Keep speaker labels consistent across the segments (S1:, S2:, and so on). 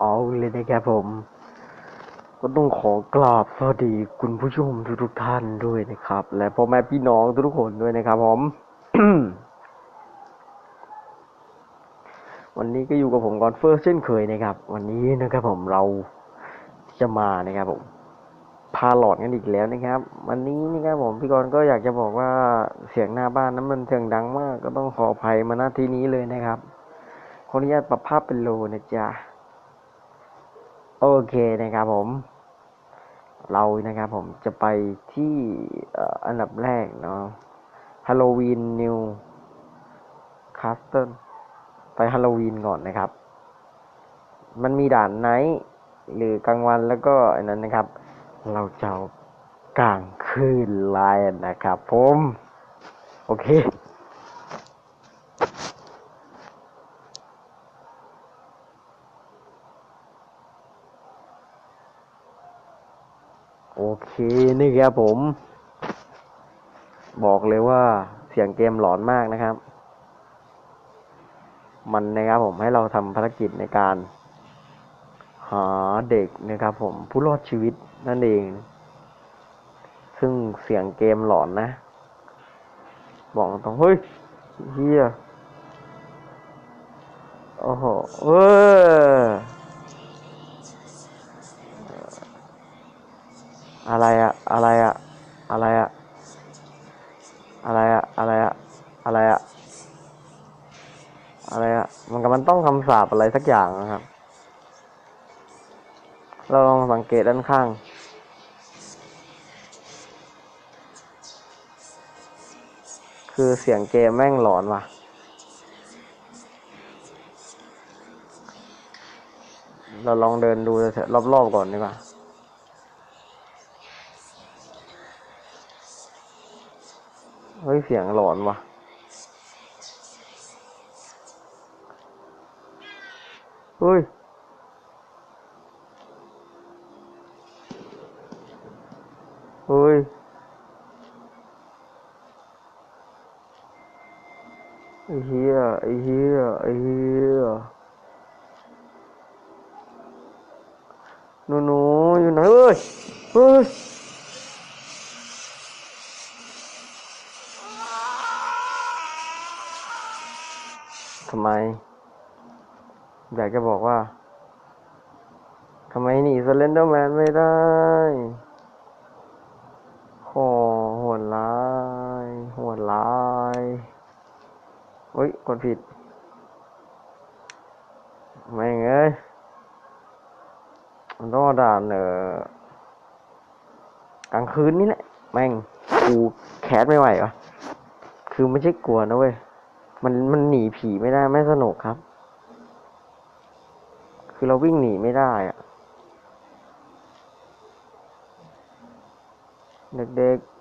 S1: เอาเลยนะครับผม ก็ต้องขอกราบสวัสดีคุณผู้ชมทุกๆท่านด้วยนะครับ และพ่อแม่พี่น้องทุกคนด้วยนะครับผม วันนี้ก็อยู่กับผมกอนเฟิร์เช่นเคยนะครับ วันนี้นะครับผมเราจะมานะครับผมพาหลอนกันอีกแล้วนะครับ วันนี้นะครับผมพี่กรก็อยากจะบอกว่าเสียงหน้าบ้านนั้นมันเสียงดังมาก ก็ต้องขออภัยมาณที่นี้เลยนะครับขออนุญาตปรับภาพเป็นโลนะจ๊ะ โอเคนะครับผม เรานะครับผมจะไปที่อันดับแรกเนาะฮาโลวีนนิวคาสเติลไปฮาโลวีนก่อนนะครับ มันมีด่านไนท์หรือกลางวันแล้วก็อันนั้นนะครับ เราจะกลางคืนไลน์นะครับผม โอเค โอเคนี่ครับผม บอกเลยว่าเสียงเกมหลอนมากนะครับ มันนะครับผมให้เราทำภารกิจในการ หาเด็กนะครับผมผู้รอดชีวิตนั่นเอง ซึ่งเสียงเกมหลอนนะ บอกตรงเฮ้ยเฮียโอ้โหเออ อะไรอะอะไรอะอะไรอะอะไรอะอะไรอะอะไรอะอะไรอะมันก็มันต้องคำสาปอะไรสักอย่างนะครับ เราลองสังเกตด้านข้างคือเสียงเกมแม่งหลอนว่ะ เราลองเดินดูเถอะรอบๆก่อนดีกว่า เฮ้ยเสียงหลอนว่ะเฮ้ย เฮ้ย ไอ้เหี้ยไอ้เหี้ยไอ้เหี้ยหนูหนูอยู่ไหนเอ้ยเฮ้ย ทำไม อยากจะบอกว่าทำไมหนีสเลนเดอร์แมนไม่ได้โหโหดร้ายโหดร้ายเฮ้ย กดผิด ไม่งเอ้ยมันต้องด่านเออกลางคืนนี่แหละ แม่ง กูแคสไม่ไหววะคือไม่ใช่กลัวนะเว้ย มันมันหนีผีไม่ได้ไม่สนุกครับ คือเราวิ่งหนีไม่ได้อะเด็กๆ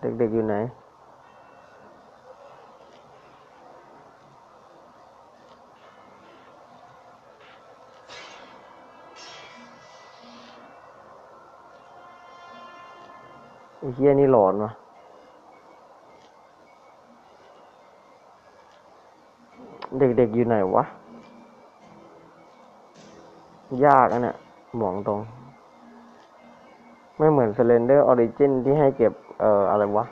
S1: เด็กๆอยู่ไหน เฮียนี่หลอนวะเด็กๆอยู่ไหนวะ ยากอะเนี่ยบอกตรง ไม่เหมือน Slender Origin ที่ให้เก็บ เอ่อ อะไรวะ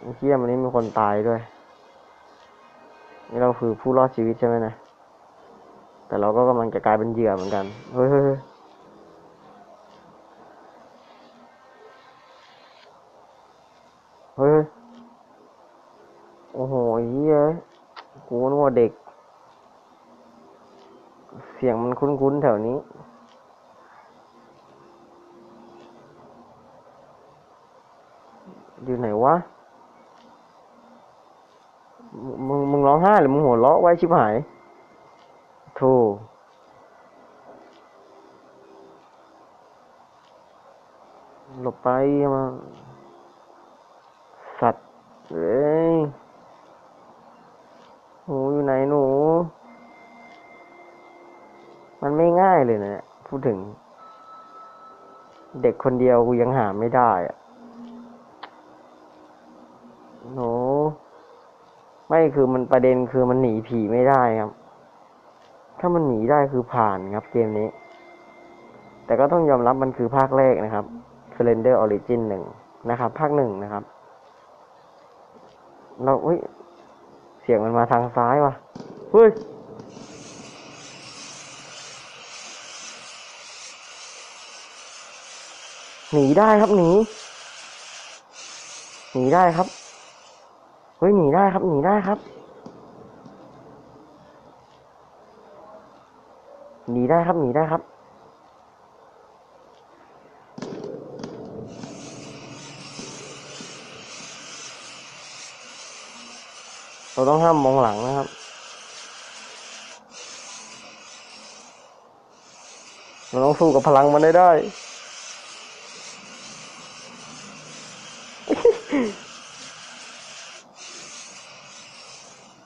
S1: ไอ้เฮียมันนี้มีคนตายด้วย นี่เราคือผู้รอดชีวิตใช่ไหมนะ แต่เราก็กำลังจะกลายเป็นเหยื่อเหมือนกัน เฮ้ย เฮ้ย โอ้โหเฮียกูนึกว่าเด็ก เสียงมันคุ้นๆแถวนี้ อยู่ไหนวะ มึงมึงร้องไห้หรือมึงหัวเราะไว้ชิบหายโธ่หลบไปมา สัตว์เอ้ยหนูอยู่ไหนหนู มันไม่ง่ายเลยนะ พูดถึง เด็กคนเดียวกูยังหาไม่ได้อะหนู ไม่คือมันประเด็นคือมันหนีผีไม่ได้ครับ ถ้ามันหนีได้คือผ่านครับเกมนี้ แต่ก็ต้องยอมรับมันคือภาคแรกนะครับ Slender Origin หนึ่งนะครับ ภาคหนึ่งนะครับ เราเฮ้ย เสียงมันมาทางซ้ายว่ะ เฮ้ย หนีได้ครับหนี หนีได้ครับ เฮ้ยหนีได้ครับหนีได้ครับ หนีได้ครับหนีได้ครับ เราต้องห้ามมองหลังนะครับ เราต้องสู้กับพลังมันได้ได้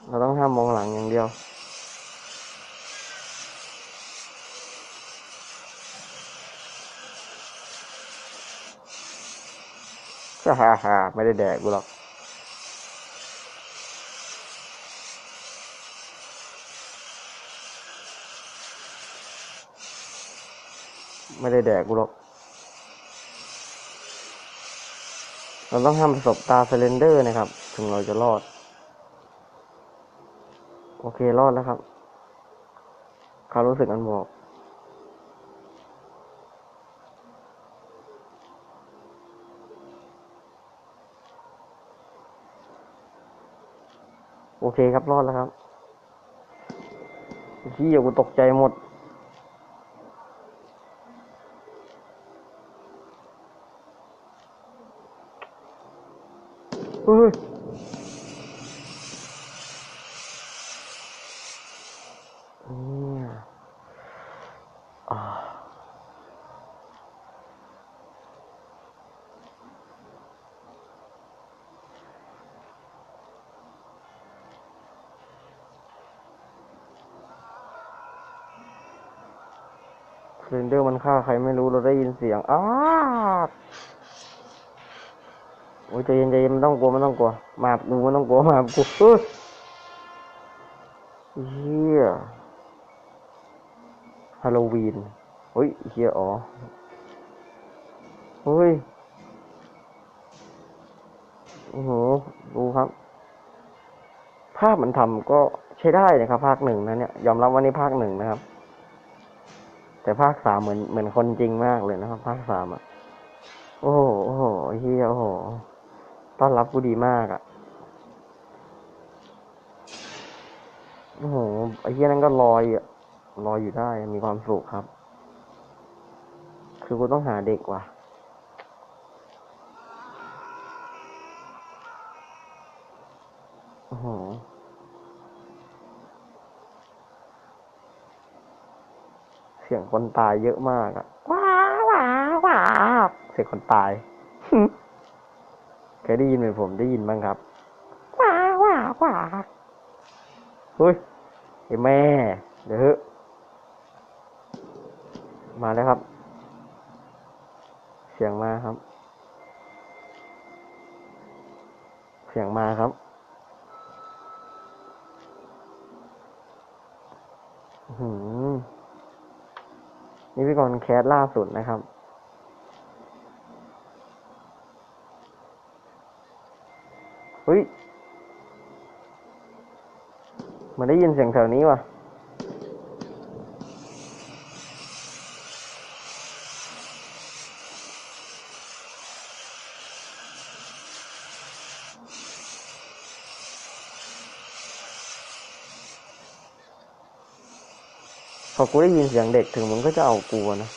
S1: เราต้องห้ามมองหลังอย่างเดียวฮ่าฮ่าฮ่าไม่ได้แดกกูหรอก ไม่ได้แดกกูหรอก เราต้องห้ามประสบตาเซเลนเดอร์นะครับ ถึงเราจะรอด โอเครอดแล้วครับควารู้สึกอันบอกโอเคครับ รอดแล้วครับที่อย่ากูตกใจหมด เฮ้ยเนี่ยอ่าเรนเดอร์มันฆ่าใครไม่รู้เราได้ยินเสียงอ้า อ้ยใจเย็นใจเย็นไม่ต้องกลัวไม่ต้องกลัว มาบกูไม่ต้องกลัวมากูเฮ้ยเฮียฮาโลวีนเฮ้ยเฮียอ๋อเฮ้ยโอ้โหดูครับ ภาพมันทำก็ใช้ได้นะครับ ภาคหนึ่งนะเนี่ยยอมรับว่านี่ภาคหนึ่งนะครับ แต่ภาคสามเหมือนเหมือนคนจริงมากเลยนะครับ ภาคสามอะ โอ้โหโอ้โหเฮียโอ้โห ต้อนรับกูดีมากอะ โอ้โห ไอ้เฮียนั่นก็ลอยอะลอยอยู่ได้ มีความสุขครับ คือกูต้องหาเด็กว่ะ โอ้โหเสียงคนตายเยอะมากอะว้าวว้าวว้าวเสียงคนตาย เคยได้ยินไหมผมได้ยินบ้างครับว้าวว้าวว้าวเฮ้ยไอ้แม่ เดี๋ยวเถอะมาแล้วครับ เสียงมาครับ เสียงมาครับอื้อหือนี่พี่กรณ์แคสล่าสุดนะครับ เฮ้ยเห มันได้ยินเสียงแถวนี้ว่ะพอกูได้ยินเสียงเด็กถึงมึงก็จะเอากูอะนะ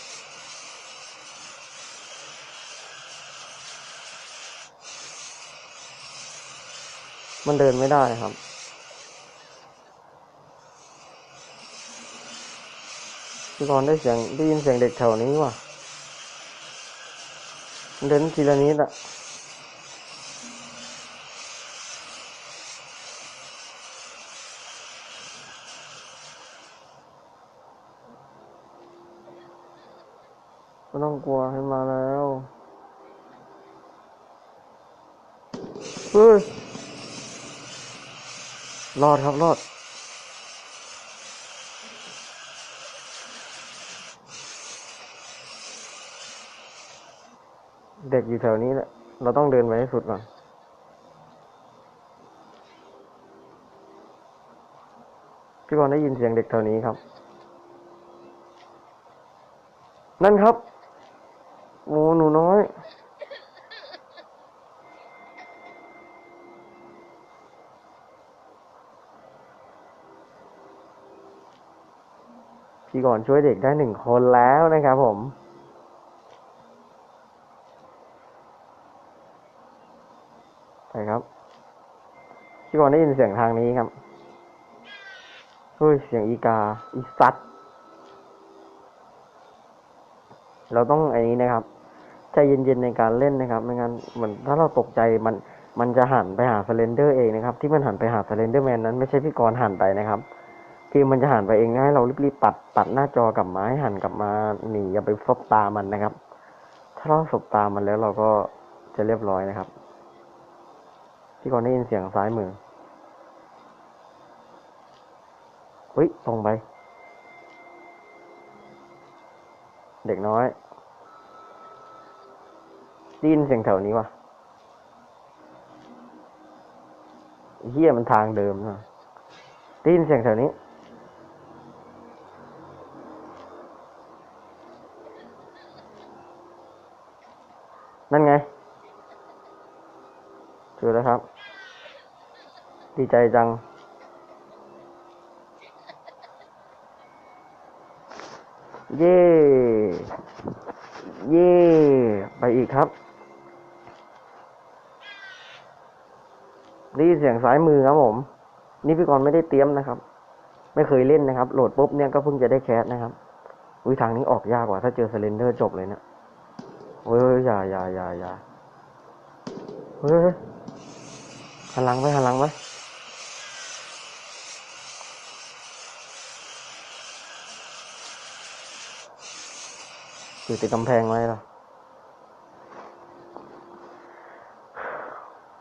S1: มันเดินไม่ได้ครับ พี่กรได้เสียงได้ยินเสียงเด็กแถวนี้ว่ะ เดินทีละนิดอะไม่ต้องกลัวให้มาแล้วเฮ้ยรอดครับรอด เด็กอยู่แถวนี้แหละ เราต้องเดินไปให้สุดก่อน พี่กรณ์ได้ยินเสียงเด็กแถวนี้ครับ นั่นครับ โอ้หนูน้อยพี่ก่อนช่วยเด็กได้หนึ่งคนแล้วนะครับผม ใช่ครับ พี่ก่อนได้ยินเสียงทางนี้ครับเฮ้ยเสียงอีกา อีสัตว์เราต้องไอ้นี้นะครับ ใจเย็นๆในการเล่นนะครับ ไม่งั้นเหมือนถ้าเราตกใจมันมันจะหันไปหาสเลนเดอร์เองนะครับ ที่มันหันไปหาสเลนเดอร์แมนนั้นไม่ใช่พี่กรณ์หันไปนะครับเกมมันจะหันไปเองให้เรารีบๆปัดตัดหน้าจอกลับมาให้หันกลับมาหนีอย่าไปซบตามันนะครับ ถ้าเราสบตามันแล้วเราก็จะเรียบร้อยนะครับ พี่กรณ์ได้ยินเสียงซ้ายมือเฮ้ยตรงไป เด็กน้อยได้ยินเสียงแถวนี้วะเฮียมันทางเดิมนะได้ยินเสียงแถวนี้ นั่นไงเจอแล้วครับ ดีใจจัง เย่เย่ไปอีกครับได้ยินเสียงซ้ายมือครับผม นี่พี่กรณ์ไม่ได้เตรียมนะครับ ไม่เคยเล่นนะครับ โหลดปุ๊บเนี่ยก็เพิ่งจะได้แคสนะครับ อุ้ยทางนี้ออกยากกว่าถ้าเจอสเลนเดอร์จบเลยเนะเฮ้ยอย่าอย่าอย่าอย่าเฮ้ยเฮ้ยหันหลังไปหันหลังไป อยู่ติดกำแพงไว้เหรอ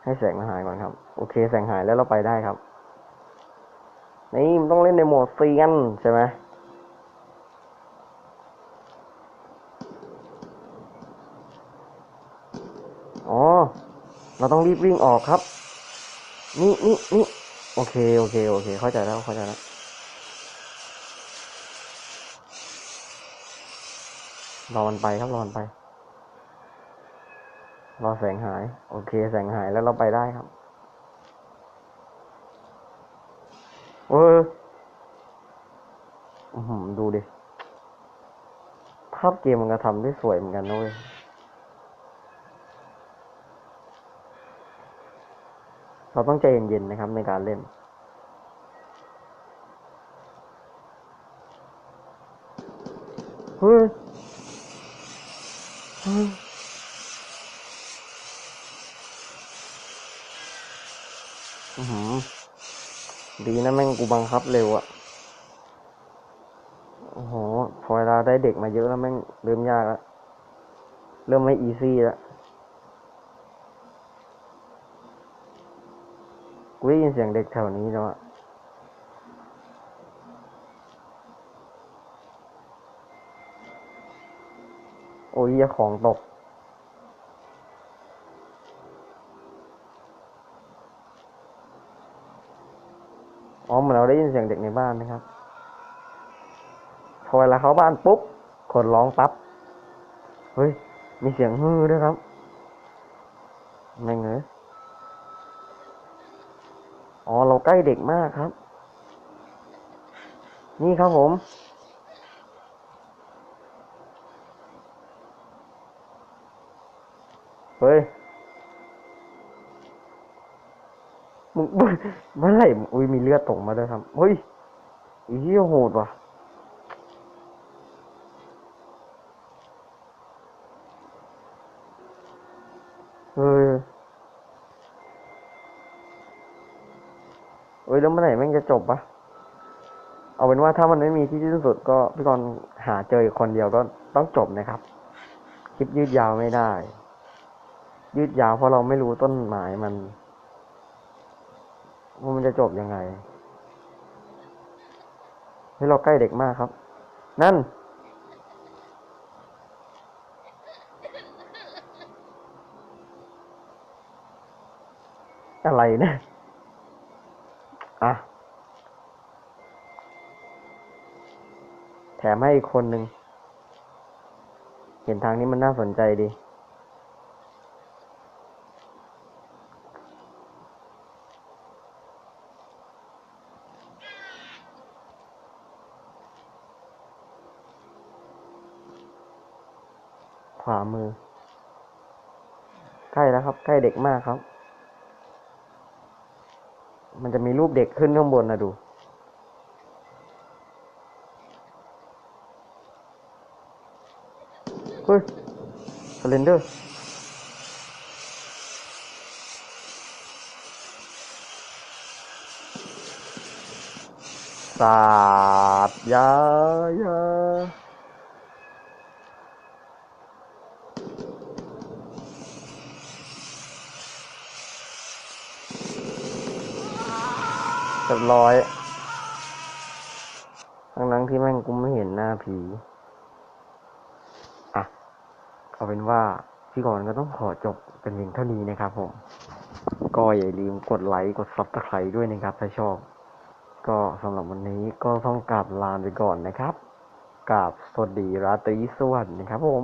S1: ให้แสงมันหายก่อนครับ โอเค แสงหายแล้วเราไปได้ครับ นี่มันต้องเล่นในโหมดเซียนใช่ไหมอ๋อ เราต้องรีบวิ่งออกครับ นี่นี่นี่โอเค โอเค โอเค เข้าใจแล้ว เข้าใจแล้ว รอมันไปครับรอมันไป รอแสงหาย โอเค แสงหายแล้วเราไปได้ครับเอออื้อหือดูดิ ภาพเกมมันก็ทำได้สวยเหมือนกันนะเว้ยเราต้องใจเย็นๆนะครับในการเล่น เฮ้ยเฮ้ย อื้อหือดีนะแม่ง กูบังคับเร็วอะโอ้โห พอเวลาได้เด็กมาเยอะแล้วแม่งเริ่มยากแล้ว เริ่มไม่อีซี่แล้วกูได้ยินเสียงเด็กแถวนี้แล้วอะโอ้ยเหี้ยของตก อ๋อเหมือนเราได้ยินเสียงเด็กในบ้านนะครับ พอเวลาเข้าบ้านปุ๊บคนร้องปั๊บ เฮ้ย มีเสียงฮือด้วยครับแม่งเอ้ยอ๋อ เราใกล้เด็กมากครับ นี่ครับผม เฮ้ย มึงเมื่อไหร่อุ้ยมีเลือดตกมาด้วยครับเฮ้ยอีเหี้ยโหดว่ะเฮ้ยเฮ้ยแล้วเมื่อไหร่แม่งจะจบปะเอาเป็นว่าถ้ามันไม่มีที่สิ้นสุดก็พี่กรณ์หาเจออีกคนเดียวก็ต้องจบนะครับ คลิปยืดยาวไม่ได้ ยืดยาวเพราะเราไม่รู้ต้นหมายมัน ว่ามันจะจบยังไงเฮ้ยเราใกล้เด็กมากครับ นั่น อะไรนะอะ แถมให้อีกคนหนึ่ง เห็นทางนี้มันน่าสนใจดี วามือ ใกล้แล้วครับ ใกล้เด็กมากครับ มันจะมีรูปเด็กขึ้นข้างบนนะดู เฮ้ยสเลนเดอร์สาดยายา เรียบร้อย ทั้งนั้นที่แม่งกูไม่เห็นหน้าผี อะ เอาเป็นว่าพี่กรณ์ก็ต้องขอจบเป็นเพียงเท่านี้นะครับผม ก็อย่าลืมกดไลค์ กด subscribe ด้วยนะครับ ถ้าชอบ ก็สำหรับวันนี้ก็ต้องกราบลาไปก่อนนะครับกราบสวัสดีราตรีสวัสดิ์นะครับผม